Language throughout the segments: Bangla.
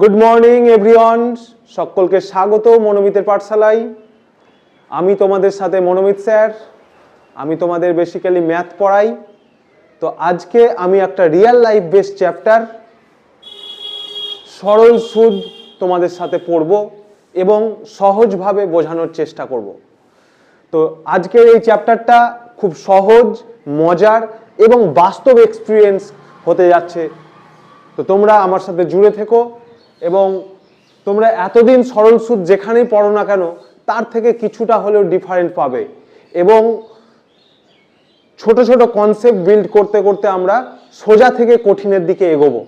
গুড মর্নিং এভরিওয়ান সকলকে স্বাগত মনোমিতের পাঠশালায়। আমি তোমাদের সাথে মনোমিত স্যার। আমি তোমাদের বেসিক্যালি ম্যাথ পড়াই। তো আজকে আমি একটা রিয়েল লাইফ বেসড চ্যাপ্টার সরল সুদ তোমাদের সাথে পড়ব এবং সহজভাবে বোঝানোর চেষ্টা করব। তো আজকের এই চ্যাপ্টারটা খুব সহজ, মজার এবং বাস্তব এক্সপিরিয়েন্স হতে যাচ্ছে। তো তোমরা আমার সাথে জুড়ে থেকো। এবং তোমরা এতদিন সরল সুদ যেখানেই পড়ো না কেন, তার থেকে কিছুটা হলেও ডিফারেন্ট পাবে। এবং ছোট ছোট কনসেপ্ট বিল্ড করতে করতে আমরা সোজা থেকে কঠিনের দিকে এগোবো।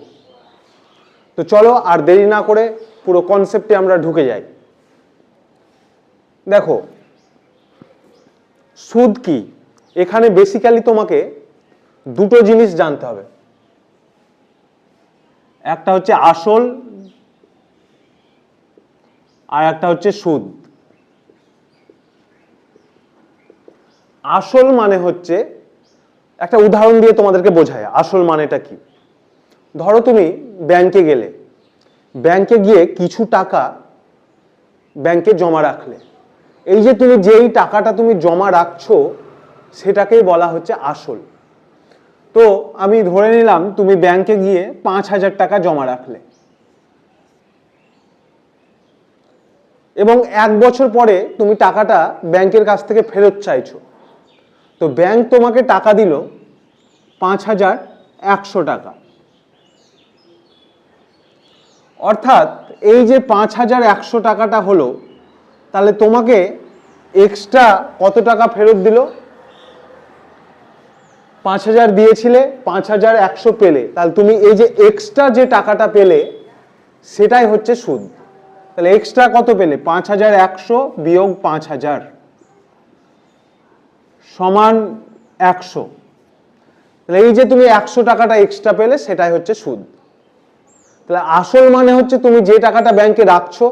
তো চলো আর দেরি না করে পুরো কনসেপ্টে আমরা ঢুকে যাই। দেখো, সুদ কি? এখানে বেসিক্যালি তোমাকে দুটো জিনিস জানতে হবে। একটা হচ্ছে আসল আর একটা হচ্ছে সুদ। আসল মানে হচ্ছে, একটা উদাহরণ দিয়ে তোমাদেরকে বোঝায় আসল মানেটা কি? ধরো তুমি ব্যাংকে গেলে, ব্যাংকে গিয়ে কিছু টাকা ব্যাংকে জমা রাখলে। এই যে তুমি যেই টাকাটা তুমি জমা রাখছো, সেটাকেই বলা হচ্ছে আসল। তো আমি ধরে নিলাম, তুমি ব্যাংকে গিয়ে পাঁচ হাজার টাকা জমা রাখলে। এবং এক বছর পরে তুমি টাকাটা ব্যাংকের কাছ থেকে ফেরত চাইছো। তো ব্যাংক তোমাকে টাকা দিল পাঁচ হাজার একশো টাকা। অর্থাৎ এই যে পাঁচ হাজার একশো টাকাটা হলো, তাহলে তোমাকে এক্সট্রা কত টাকা ফেরত দিল? পাঁচ হাজার দিয়েছিলে, পাঁচ হাজার একশো পেলে। তাহলে তুমি এই যে এক্সট্রা যে টাকাটা পেলে, সেটাই হচ্ছে সুদ। তাহলে এক্সট্রা কত পেলে? পাঁচ হাজার একশো বিয়োগ পাঁচ হাজার। সমান একশো। তাহলে এই যে তুমি একশো টাকাটা এক্সট্রা পেলে, সেটাই হচ্ছে সুদ। তাহলে আসল মানে হচ্ছে তুমি যে টাকাটা ব্যাংকে রাখছো,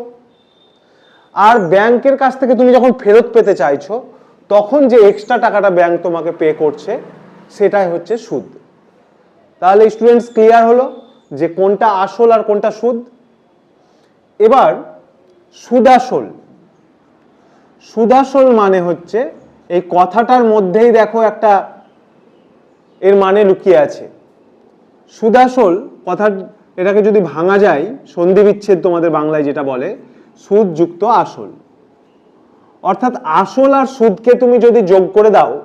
আর ব্যাংকের কাছ থেকে তুমি যখন ফেরত পেতে চাইছো, তখন যে এক্সট্রা টাকাটা ব্যাংক তোমাকে পে করছে, সেটাই হচ্ছে সুদ। তাহলে স্টুডেন্টস ক্লিয়ার হলো যে কোনটা আসল আর কোনটা সুদ। এবার সুদাসল। সুদাসল মানে হচ্ছে এই কথাটার মধ্যেই দেখো একটা এর মানে লুকিয়ে আছে। সুদাসল কথা এটাকে যদি ভাঙা যায় সন্ধি বিচ্ছেদ তোমাদের বাংলায় যেটা বলে, সুদ যুক্ত আসল। অর্থাৎ আসল আর সুদকে তুমি যদি যোগ করে দাও,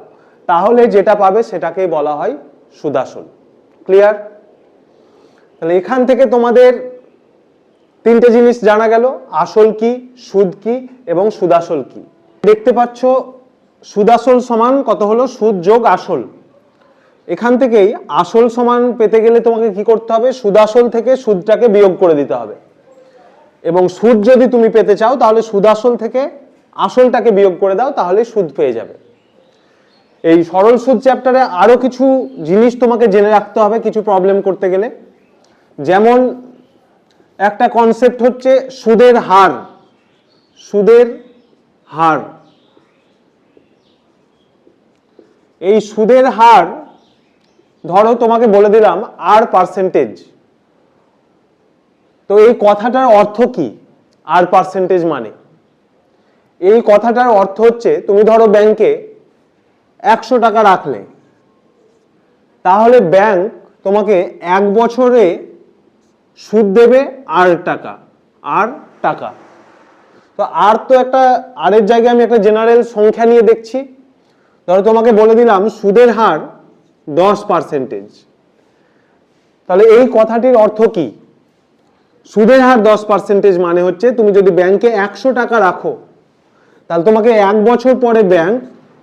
তাহলে যেটা পাবে সেটাকেই বলা হয় সুদাসল। ক্লিয়ার? তাহলে এখান থেকে তোমাদের তিনটে জিনিস জানা গেল, আসল কি, সুদ কি এবং সুদাসল কি। দেখতে পাচ্ছ, সুদাসল সমান কত হলো? সুদ যোগ আসল। এখান থেকেই আসল সমান পেতে গেলে তোমাকে কি করতে হবে? সুদাসল থেকে সুদটাকে বিয়োগ করে দিতে হবে। এবং সুদ যদি তুমি পেতে চাও, তাহলে সুদাসল থেকে আসলটাকে বিয়োগ করে দাও, তাহলে সুদ পেয়ে যাবে। এই সরল সুদ চ্যাপ্টারে আরও কিছু জিনিস তোমাকে জেনে রাখতে হবে কিছু প্রবলেম করতে গেলে। যেমন একটা কনসেপ্ট হচ্ছে সুদের হার। সুদের হার। এই সুদের হার, ধরো তোমাকে বলে দিলাম আর পার্সেন্টেজ তো এই কথাটার অর্থ কি? আর পার্সেন্টেজ মানে? এই কথাটার অর্থ হচ্ছে, তুমি ধরো ব্যাংকে একশো টাকা রাখলে, তাহলে ব্যাংক তোমাকে এক বছরে সুদ দেবে আর টাকা আর টাকা। তো আর তো একটা, আরের জায়গায় আমি একটা জেনারেল সংখ্যা নিয়ে দেখছি। ধরো তোমাকে বলে দিলাম সুদের হার দশ পার্সেন্টেজ তাহলে এই কথাটির অর্থ কি? সুদের হার দশ পার্সেন্টেজ মানে হচ্ছে তুমি যদি ব্যাংকে একশো টাকা রাখো, তাহলে তোমাকে এক বছর পরে ব্যাংক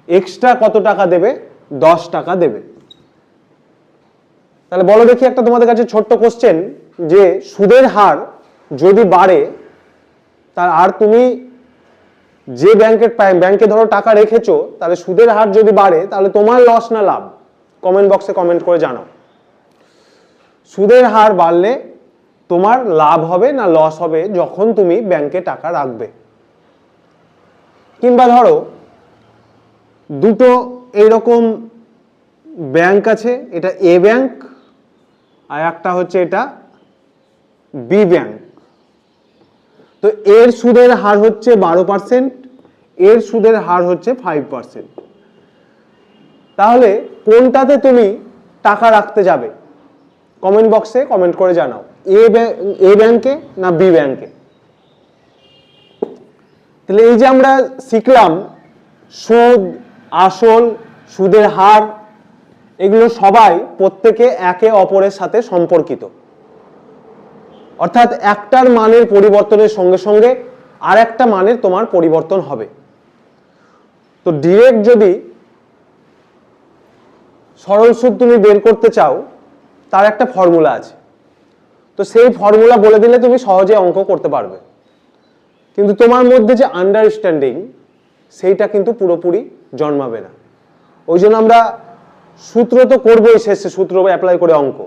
এক্সট্রা কত টাকা দেবে? দশ টাকা দেবে। তাহলে বলো দেখি একটা তোমাদের কাছে ছোট্ট কোশ্চেন যে সুদের হার যদি বাড়ে, তার আর তুমি যে ব্যাংকের ব্যাংকে ধরো টাকা রেখেছো, তাহলে সুদের হার যদি বাড়ে, তাহলে তোমার লস না লাভ? কমেন্ট বক্সে কমেন্ট করে জানাও। সুদের হার বাড়লে তোমার লাভ হবে না লস হবে যখন তুমি ব্যাংকে টাকা রাখবে। কিংবা ধরো, দুটো এইরকম ব্যাংক আছে, এটা এ ব্যাংক আর একটা হচ্ছে এটা বি ব্যাংক তো এর সুদের হার হচ্ছে বারো পার্সেন্ট এর সুদের হার হচ্ছে ফাইভ পার্সেন্ট তাহলে কোনটাতে তুমি টাকা রাখতে যাবে? কমেন্ট বক্সে কমেন্ট করে জানাও। এ এ ব্যাংকে না বি ব্যাংকে তাহলে এই যে আমরা শিখলাম সুদ, আসল, সুদের হার এগুলো সবাই প্রত্যেকে একে অপরের সাথে সম্পর্কিত। অর্থাৎ একটার মানের পরিবর্তনের সঙ্গে সঙ্গে আর একটা মানের তোমার পরিবর্তন হবে। তো ডিরেক্ট যদি সরল সুদ তুমি বের করতে চাও, তার একটা ফর্মুলা আছে। তো সেই ফর্মুলা বলে দিলে তুমি সহজে অঙ্ক করতে পারবে। কিন্তু তোমার মধ্যে যে আন্ডারস্ট্যান্ডিং সেইটা কিন্তু পুরোপুরি জন্মাবে না। ওই জন্য আমরা সূত্র তো করবোই শেষে সূত্র অ্যাপ্লাই করে অঙ্ক।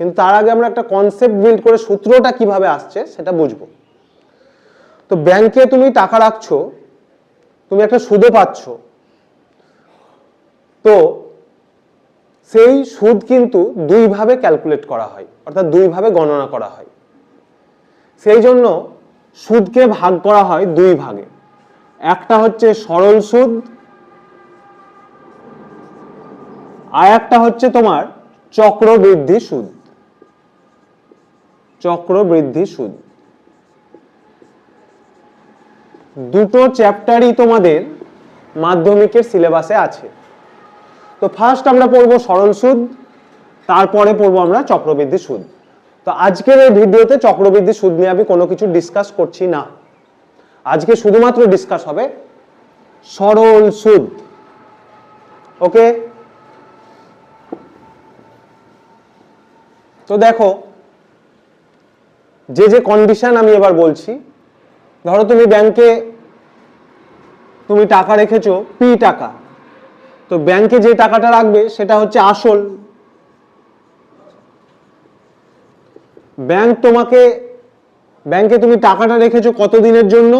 কিন্তু তার আগে আমরা একটা কনসেপ্ট বিল্ড করে সূত্রটা কীভাবে আসছে সেটা বুঝব। তো ব্যাংকে তুমি টাকা রাখছো, তুমি একটা সুদও পাচ্ছ। তো সেই সুদ কিন্তু দুইভাবে ক্যালকুলেট করা হয়, অর্থাৎ দুইভাবে গণনা করা হয়। সেই জন্য সুদকে ভাগ করা হয় দুই ভাগে। একটা হচ্ছে সরল সুদ আর একটা হচ্ছে তোমার চক্রবৃদ্ধি সুদ। চক্রবৃদ্ধি সুদ। দুটো চ্যাপ্টারই তোমাদের মাধ্যমিকের সিলেবাসে আছে। তো ফার্স্ট আমরা পড়ব সরল সুদ, তারপরে পড়ব আমরা চক্রবৃদ্ধি সুদ। তো আজকের এই ভিডিওতে চক্রবৃদ্ধি সুদ নিয়ে আমি কোনো কিছু ডিসকাস করছি না। আজকে শুধুমাত্র ডিসকাস হবে সরল সুদ। ওকে তো দেখো, যে যে কন্ডিশন আমি এবার বলছি, ধরো তুমি ব্যাংকে তুমি টাকা রেখেছো পি টাকা, তো ব্যাংকে যে টাকাটা রাখবে সেটা হচ্ছে আসল। ব্যাংক তোমাকে ব্যাংকে তুমি টাকাটা রেখেছো কত দিনের জন্য?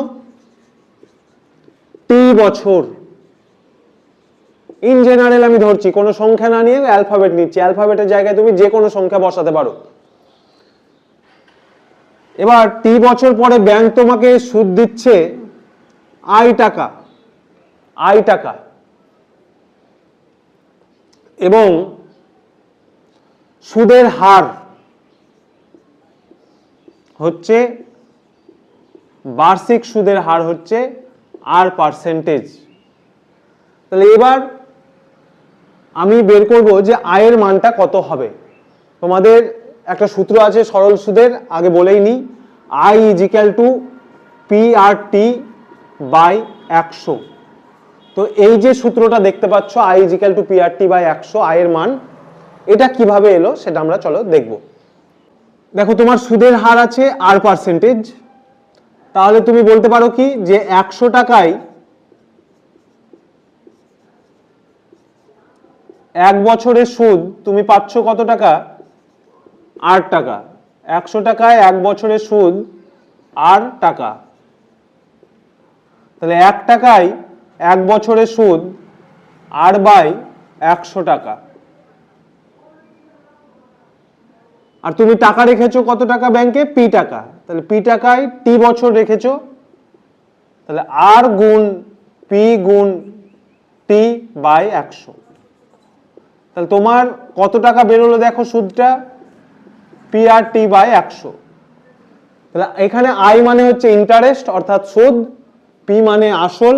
টি বছর। ইন জেনারেল আমি ধরছি, কোনো সংখ্যা না নিয়ে অ্যালফাবেট নিচ্ছি। অ্যালফাবেটের জায়গায় তুমি যে কোনো সংখ্যা বসাতে পারো। এবার টি বছর পরে ব্যাংক তোমাকে সুদ দিচ্ছে আই টাকা। আই টাকা। এবং সুদের হার হচ্ছে, বার্ষিক সুদের হার হচ্ছে আর পার্সেন্টেজ তাহলে এবার আমি বের করব যে আয়ের মানটা কত হবে। তোমাদের একটা সূত্র আছে সরল সুদের, আগে বলেই নি। I is equal to P R T by একশো। তো এই যে সূত্রটা দেখতে পাচ্ছ I is equal to P R T by একশো, আয়ের মান, এটা কীভাবে এলো সেটা আমরা চলো দেখব। দেখো, তোমার সুদের হার আছে আর পার্সেন্টেজ তাহলে তুমি বলতে পারো কি যে একশো টাকায় এক বছরের সুদ তুমি পাচ্ছ কত টাকা? আট টাকা। একশো টাকায় এক বছরের সুদ আর টাকা। তাহলে এক টাকায় এক বছরের সুদ আর বাই একশো টাকা। আর তুমি টাকা রেখেছো কত টাকা ব্যাংকে? পি টাকা। তাহলে পি টাকায় টি বছর রেখেছো। তাহলে আর গুণ পি গুণ টি বাই একশো। তাহলে তোমার কত টাকা বেরোলো দেখো সুদটা? পি আর টি বাই একশো। তাহলে এখানে আই মানে হচ্ছে ইন্টারেস্ট অর্থাৎ সুদ পি মানে আসল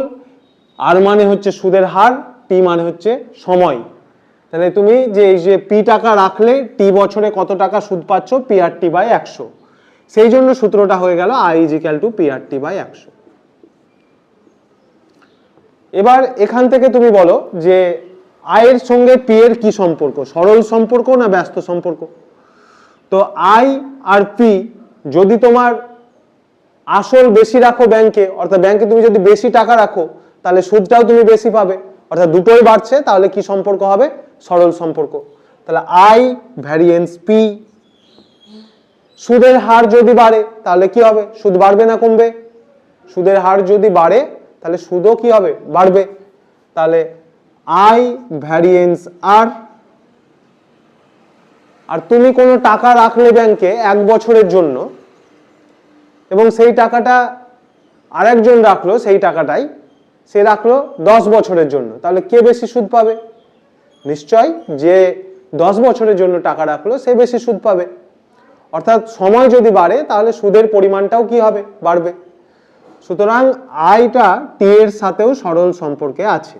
আর মানে হচ্ছে সুদের হার টি মানে হচ্ছে সময়। তাহলে তুমি যে এই যে পি টাকা রাখলে টি বছরে কত টাকা সুদ পাচ্ছ? পি আর টি বাই একশো। সেই জন্য সূত্রটা হয়ে গেল I is equal to P R T by একশো। এবার এখান থেকে তুমি বলো যে আয়ের সঙ্গে পি এর কি সম্পর্ক? সরল সম্পর্ক না ব্যস্ত সম্পর্ক? তো আই আর পি, যদি তোমার আসল বেশি রাখো ব্যাংকে, অর্থাৎ ব্যাংকে তুমি যদি বেশি টাকা রাখো, তাহলে সুদটাও তুমি বেশি পাবে। অর্থাৎ দুটোই বাড়ছে, তাহলে কি সম্পর্ক হবে? সরল সম্পর্ক। তাহলে আই ভ্যারিয়েন্স পি, সুদের হার যদি বাড়ে, তাহলে কি হবে? সুদ বাড়বে না কমবে? সুদের হার যদি বাড়ে, তাহলে সুদও কি হবে? বাড়বে। তাহলে আই ভ্যারিয়েন্স আর আর তুমি কোনো টাকা রাখলে ব্যাংকে এক বছরের জন্য, এবং সেই টাকাটা আরেকজন রাখল, সেই টাকাটাই সে রাখল দশ বছরের জন্য। তাহলে কে বেশি সুদ পাবে? নিশ্চয় যে দশ বছরের জন্য টাকা রাখল, সে বেশি সুদ পাবে। অর্থাৎ সময় যদি বাড়ে, তাহলে সুদের পরিমাণটাও কি হবে? বাড়বে। সুতরাং আয়টা টি এর সাথেও সরল সম্পর্কে আছে।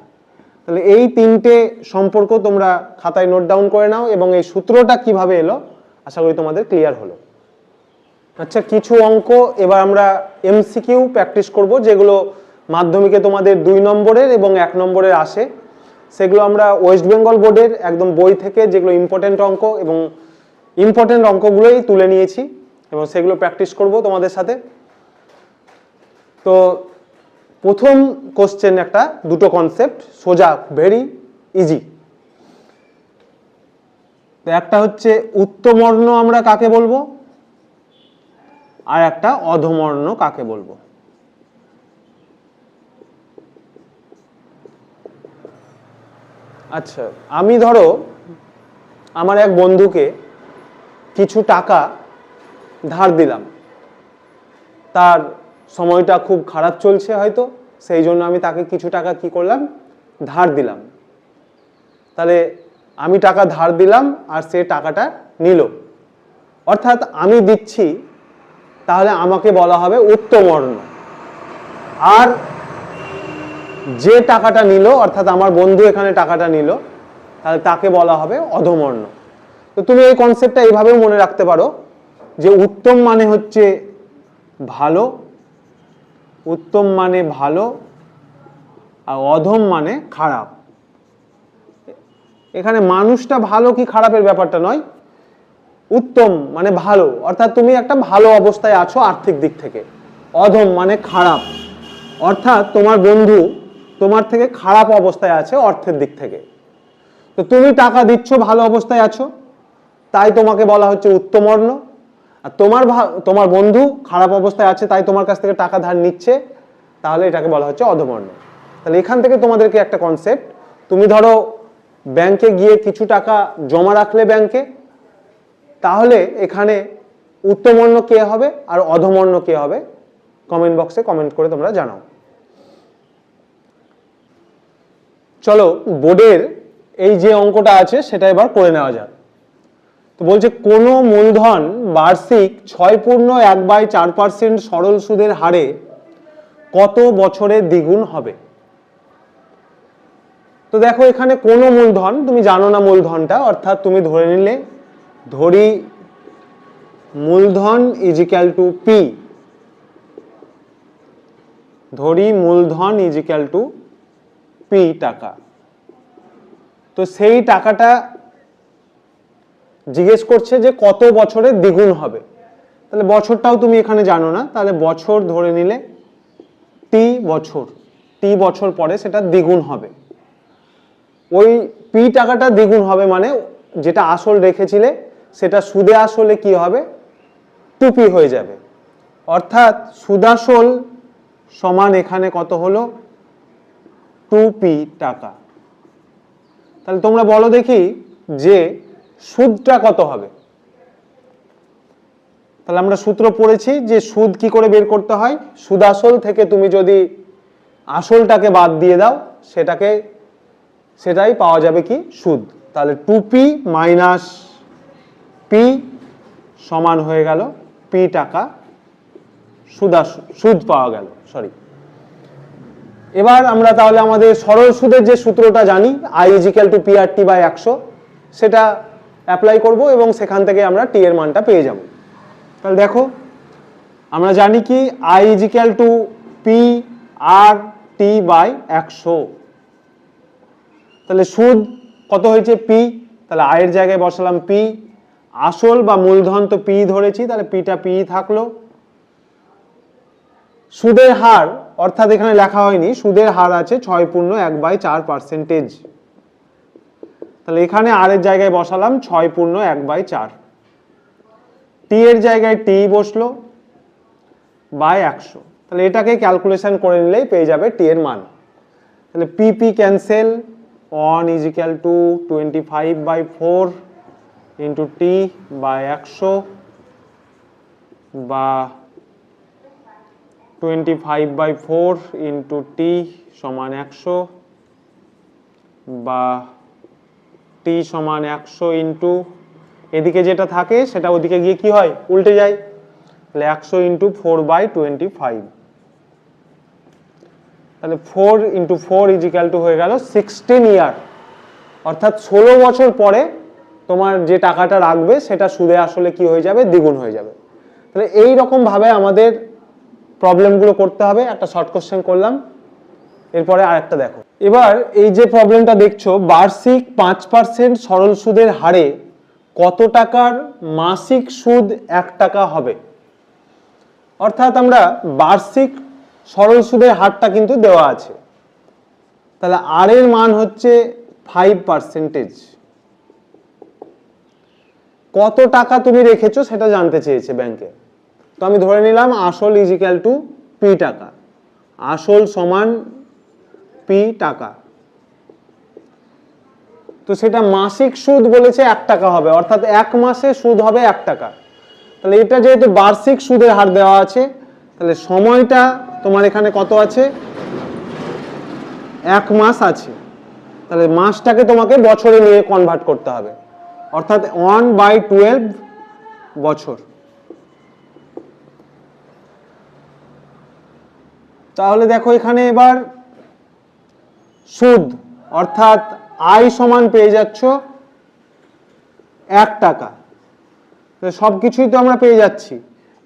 তাহলে এই তিনটে সম্পর্ক তোমরা খাতায় নোট ডাউন করে নাও এবং এই সূত্রটা কীভাবে এলো, আশা করি তোমাদের ক্লিয়ার হলো। আচ্ছা কিছু অঙ্ক এবার আমরা এমসিকিউ প্র্যাকটিস করব, যেগুলো মাধ্যমিকে তোমাদের দুই নম্বরের এবং এক নম্বরের আসে। সেগুলো আমরা ওয়েস্ট বেঙ্গল বোর্ডের একদম বই থেকে যেগুলো ইম্পর্টেন্ট অঙ্ক এবং ইম্পর্টেন্ট অঙ্কগুলোই তুলে নিয়েছি এবং সেগুলো প্র্যাকটিস করব তোমাদের সাথে। তো প্রথম কোশ্চেন একটা, দুটো কনসেপ্ট সোজা ভেরি ইজি তো একটা হচ্ছে, উত্তমর্ণ আমরা কাকে বলব? আর একটা, অধমর্ণ কাকে বলব? আচ্ছা আমি ধরো, আমার এক বন্ধুকে কিছু টাকা ধার দিলাম। তার সময়টা খুব খারাপ চলছে হয়তো, সেই জন্য আমি তাকে কিছু টাকা কি করলাম? ধার দিলাম। তাহলে আমি টাকা ধার দিলাম আর সে টাকাটা নিল। অর্থাৎ আমি দিচ্ছি, তাহলে আমাকে বলা হবে উত্তমর্ণ। আর যে টাকাটা নিল, অর্থাৎ আমার বন্ধু এখানে টাকাটা নিল, তাহলে তাকে বলা হবে অধমর্ণ। তো তুমি এই কনসেপ্টটা এইভাবেও মনে রাখতে পারো যে উত্তম মানে হচ্ছে ভালো উত্তম মানে ভালো আর অধম মানে খারাপ। এখানে মানুষটা ভালো কি খারাপের ব্যাপারটা নয়। উত্তম মানে ভালো, অর্থাৎ তুমি একটা ভালো অবস্থায় আছো আর্থিক দিক থেকে। অধম মানে খারাপ, অর্থাৎ তোমার বন্ধু তোমার থেকে খারাপ অবস্থায় আছে অর্থের দিক থেকে। তো তুমি টাকা দিচ্ছ, ভালো অবস্থায় আছো, তাই তোমাকে বলা হচ্ছে উত্তমর্ণ। আর তোমার তোমার বন্ধু খারাপ অবস্থায় আছে, তাই তোমার কাছ থেকে টাকা ধার নিচ্ছে, তাহলে এটাকে বলা হচ্ছে অধমর্ণ। তাহলে এখান থেকে তোমাদেরকে একটা কনসেপ্ট তুমি ধরো ব্যাংকে গিয়ে কিছু টাকা জমা রাখলে ব্যাংকে তাহলে এখানে উত্তমর্ণ কে হবে আর অধমর্ণ কে হবে? কমেন্ট বক্সে কমেন্ট করে তোমরা জানাও। চলো বোর্ডের এই যে অঙ্কটা আছে, সেটা এবার করে নেওয়া যাক। তো বলছে কোনো মূলধন বার্ষিক ছয় পূর্ণ এক বাই চার পার্সেন্ট সরল সুদের হারে কত বছরে দ্বিগুণ হবে? তো দেখো এখানে কোনো মূলধন, তুমি জানো না মূলধনটা, অর্থাৎ তুমি ধরে নিলে, ধরি মূলধন ইজিক্যাল টু পি ধরি মূলধন ইজিক্যাল টু পি টাকা। তো সেই টাকাটা জিজ্ঞেস করছে যে কত বছরে দ্বিগুণ হবে। তাহলে বছরটাও তুমি এখানে জানো না, তাহলে বছর ধরে নিলে টি বছর টি বছর পরে সেটা দ্বিগুণ হবে। ওই পি টাকাটা দ্বিগুণ হবে মানে যেটা আসল রেখেছিলে, সেটা সুদে আসলে কি হবে? টুপি হয়ে যাবে। অর্থাৎ সুদাসল সমান এখানে কত হলো? টু পি টাকা। তাহলে তোমরা বলো দেখি যে সুদটা কত হবে? তাহলে আমরা সূত্র পড়েছি যে সুদ কি করে বের করতে হয়? সুদ আসল থেকে তুমি যদি আসলটাকে বাদ দিয়ে দাও, সেটাকে, সেটাই পাওয়া যাবে কি? সুদ। তাহলে টু পি মাইনাস পি সমান হয়ে গেল পি টাকা সুদা সুদ পাওয়া গেল সরি এবার আমরা তাহলে আমাদের সরল সুদের যে সূত্রটা জানি I is equal to P R T by একশো, সেটা অ্যাপ্লাই করব এবং সেখান থেকে আমরা টি এর মানটা পেয়ে যাব। তাহলে দেখো, আমরা জানি কি? I is equal to P R T by একশো। তাহলে সুদ কত হয়েছে পি তাহলে আয়ের জায়গায় বসালাম পি আসল বা মূলধন তো পি ধরেছি, তাহলে পিটা পি থাকল। সুদের হার, অর্থাৎ এখানে লেখা হয়নি, সুদের হার আছে ছয় পূর্ণ এক বাই চার পার্সেন্টেজ তাহলে এখানে আর এর জায়গায় বসালাম ছয় পূর্ণ এক বাই চার। টি এর জায়গায় টি বসল বাই একশো। তাহলে এটাকে ক্যালকুলেশন করে নিলেই পেয়ে যাবে টি এর মান। তাহলে P P cancel one is equal to twenty five by four into T by একশো বা twenty five by four into T সমান একশো বা টি সমান একশো ইন্টু এদিকে যেটা থাকে সেটা ওদিকে গিয়ে কি হয়? উল্টে যায়। তাহলে একশো into four by twenty five. তাহলে four into four is equal to হয়ে গেল সিক্সটিন ইয়ার। অর্থাৎ ষোলো বছর পরে তোমার যে টাকাটা রাখবে সেটা সুদে আসলে কি হয়ে যাবে? দ্বিগুণ হয়ে যাবে। তাহলে এই রকম ভাবে আমাদের প্রবলেমগুলো করতে হবে। একটা শর্ট কোশ্চেন করলাম। এরপরে আরেকটা দেখো। এবার এই যে প্রবলেমটা দেখছ, বার্ষিক পাঁচ পার্সেন্ট সরল সুদের হারে কত টাকার মাসিক সুদ এক টাকা হবে? অর্থাৎ আমরা বার্ষিক সরল সুদের হারটা কিন্তু দেওয়া আছে। তাহলে আর এর মান হচ্ছে ফাইভ পার্সেন্টেজ কত টাকা তুমি রেখেছো সেটা জানতে চেয়েছে ব্যাংকে তো আমি ধরে নিলাম আসল ইজিক্যাল টু পি টাকা। আসল সমান পি টাকা। তো সেটা মাসিক সুদ বলেছে এক টাকা হবে, অর্থাৎ এক মাসে সুদ হবে এক টাকা। তাহলে এটা যেহেতু বার্ষিক সুদের হার দেওয়া আছে, তাহলে সময়টা তোমার এখানে কত আছে? এক মাস আছে। তাহলে মাসটাকে তোমাকে বছরে নিয়ে কনভার্ট করতে হবে। অর্থাৎ ওয়ান বাই টুয়েলভ বছর। তাহলে দেখো এখানে এবার সুদ, অর্থাৎ আয় সমান পেয়ে যাচ্ছ এক টাকা। সব কিছুই তো আমরা পেয়ে যাচ্ছি।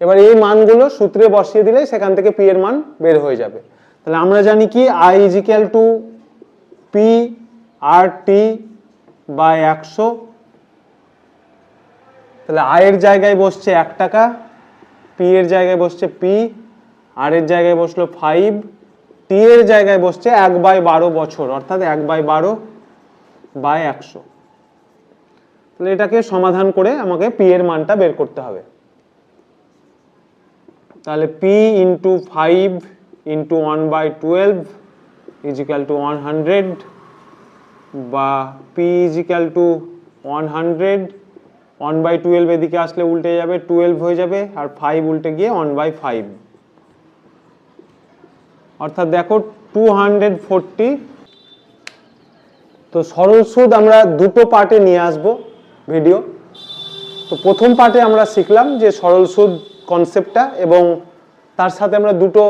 এবার এই মানগুলো সূত্রে বসিয়ে দিলে সেখান থেকে পি এর মান বের হয়ে যাবে। তাহলে আমরা জানি কি? I is equal to P R T by একশো। তাহলে আয়ের জায়গায় বসছে এক টাকা পি এর জায়গায় বসছে পি আর এর জায়গায় বসল ফাইভ টি এর জায়গায় বসছে এক বাই বারো বছর, অর্থাৎ এক বাই বারো বাই একশো। তাহলে এটাকে সমাধান করে আমাকে পি এর মানটা বের করতে হবে। তাহলে P into five into one by twelve is equal to one hundred বা P is equal to one hundred. One by twelve এদিকে আসলে উল্টে যাবে, টুয়েলভ হয়ে যাবে, আর ফাইভ উল্টে গিয়ে ওয়ান বাই ফাইভ। অর্থাৎ দেখো টু হান্ড্রেড ফোরটি তো সরল সুদ আমরা দুটো পার্টে নিয়ে আসব ভিডিও। তো প্রথম পার্টে আমরা শিখলাম যে সরল সুদ কনসেপ্টটা এবং তার সাথে আমরা দুটো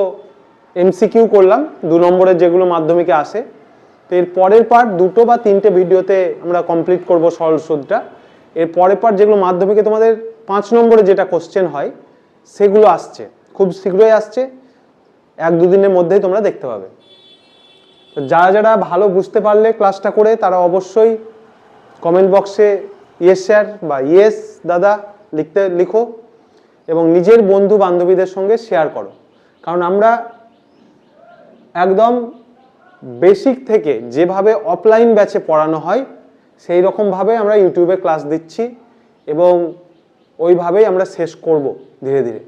এমসিকিউ করলাম, দু নম্বরের যেগুলো মাধ্যমিকে আসে। তো এর পরের পার্ট দুটো বা তিনটে ভিডিওতে আমরা কমপ্লিট করব সরল সুদটা। এর পরের পার্ট যেগুলো মাধ্যমিকে তোমাদের পাঁচ নম্বরে যেটা কোশ্চেন হয়, সেগুলো আসছে। খুব শীঘ্রই আসছে। এক দুদিনের মধ্যেই তোমরা দেখতে পাবে। তো যারা যারা ভালো বুঝতে পারলে ক্লাসটা করে, তারা অবশ্যই কমেন্ট বক্সে ইয়েস স্যার বা ইয়েস দাদা লিখতে, লিখো এবং নিজের বন্ধু বান্ধবীদের সঙ্গে শেয়ার করো। কারণ আমরা একদম বেসিক থেকে যেভাবে অফলাইন ব্যাচে পড়ানো হয়, সেই রকমভাবে আমরা ইউটিউবে ক্লাস দিচ্ছি এবং ওইভাবেই আমরা শেষ করব ধীরে ধীরে।